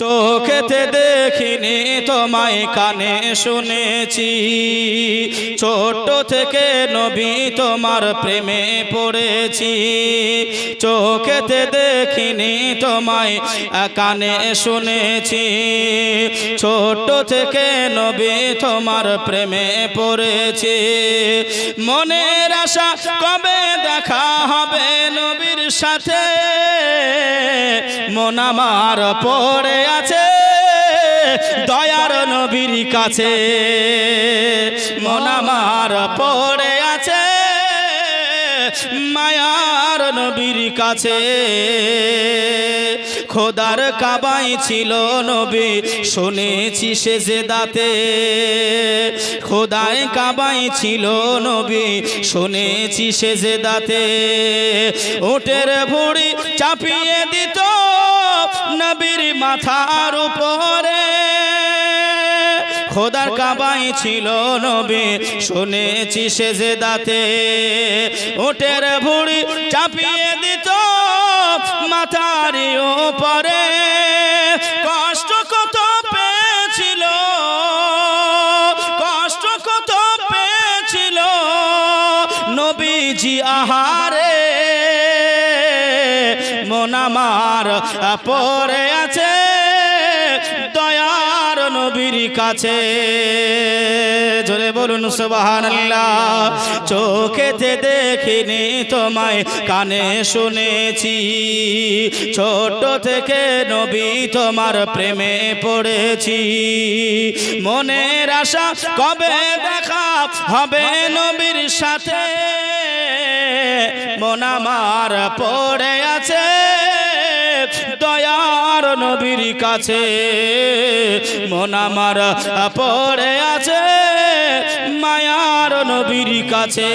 চোখেতে দেখিনি তোমায় কানে শুনেছি। ছোট থেকে নবী তোমার প্রেমে পড়েছি। চোখেতে দেখিনি তোমায় কানে শুনেছি। ছোট থেকে নবী তোমার প্রেমে পড়েছি। মনের আশা কবে দেখা হবে নবীর সাথে? মন আমার পড়ে আছে, দয়ার নবীর কাছে। মন আমার পড়ে আছে, মায়ার নবীর কাছে। খোদার কাবাই ছিল নবী, শুনেছি সে যে দাতে খোদায় কাবাই ছিল নবী, শুনেছি সে যে দাতে উটের ভুড়ি চাপিয়ে দিত নবীর মাথার উপরে। খোদার কাবাই ছিল নবী, শুনেছি সে যে দাতে উটের ভুড়ি চাপিয়ে দিত মাথারি উপরে। কষ্ট কত পেয়েছিল, কষ্ট কত পেয়েছিল নবীজি আহারে। মন আমার পড়ে আছে। দয়ার নবীর কাছে। জোরে বলুন, সুবহানাল্লাহ। চোখেতে দেখিনি তোমায়, কানে শুনেছি। ছোট থেকে নবী তোমার প্রেমে পড়েছি। মনের আশা কবে দেখা হবে নবীর সাথে? মন আমার পড়ে আছে। দয়ার নবীর কাছে। মন আমার পড়ে আছে মায়ার নবীর কাছে।